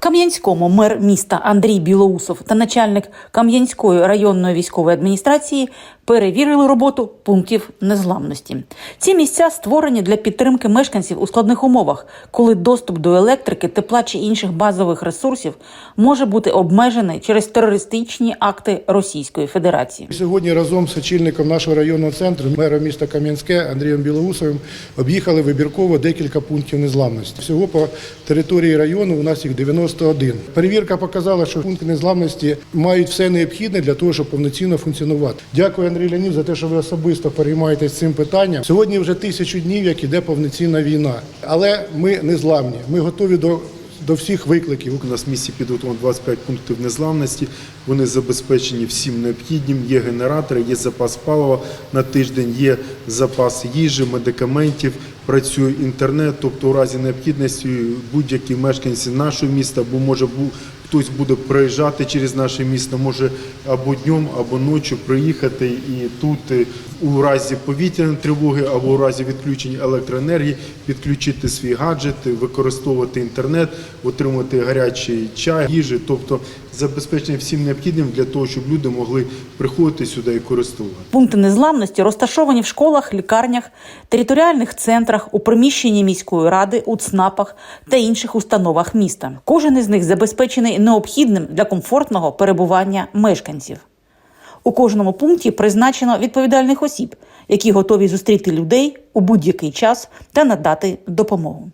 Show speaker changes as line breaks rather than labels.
Кам'янському мер міста Андрій Білоусов та начальник Кам'янської районної військової адміністрації перевірили роботу пунктів незламності. Ці місця створені для підтримки мешканців у складних умовах, коли доступ до електрики, тепла чи інших базових ресурсів може бути обмежений через терористичні акти Російської Федерації.
Сьогодні разом з очільником нашого районного центру, мером міста Кам'янське Андрієм Білоусовим, об'їхали вибірково декілька пунктів незламності. Всього по території району у нас їх 91. Перевірка показала, що пункти незламності мають все необхідне для того, щоб повноцінно функціонувати. Дякую, Андрій Лянів, за те, що ви особисто переймаєтесь цим питанням. Сьогодні вже тисячу днів, як іде повноцінна війна, але ми незламні. Ми готові до, до всіх викликів.
У нас в місті підготовлено 25 пунктів незламності. Вони забезпечені всім необхідним. Є генератори, є запас палива на тиждень, є запас їжі, медикаментів. Працює інтернет, тобто у разі необхідності будь-які мешканці нашого міста, або може бу- хтось буде проїжджати через наше місто, може або днем, або ночі приїхати і тут е, у разі повітряної тривоги або у разі відключення електроенергії підключити свій гаджет, використовувати інтернет, отримати гарячий чай, їжі, тобто забезпечення всім необхідним для того, щоб люди могли приходити сюди і користуватися.
Пункти незламності розташовані в школах, лікарнях, територіальних центрах, у приміщенні міської ради, у ЦНАПах та інших установах міста. Кожен із них забезпечений необхідним для комфортного перебування мешканців. У кожному пункті призначено відповідальних осіб, які готові зустріти людей у будь-який час та надати допомогу.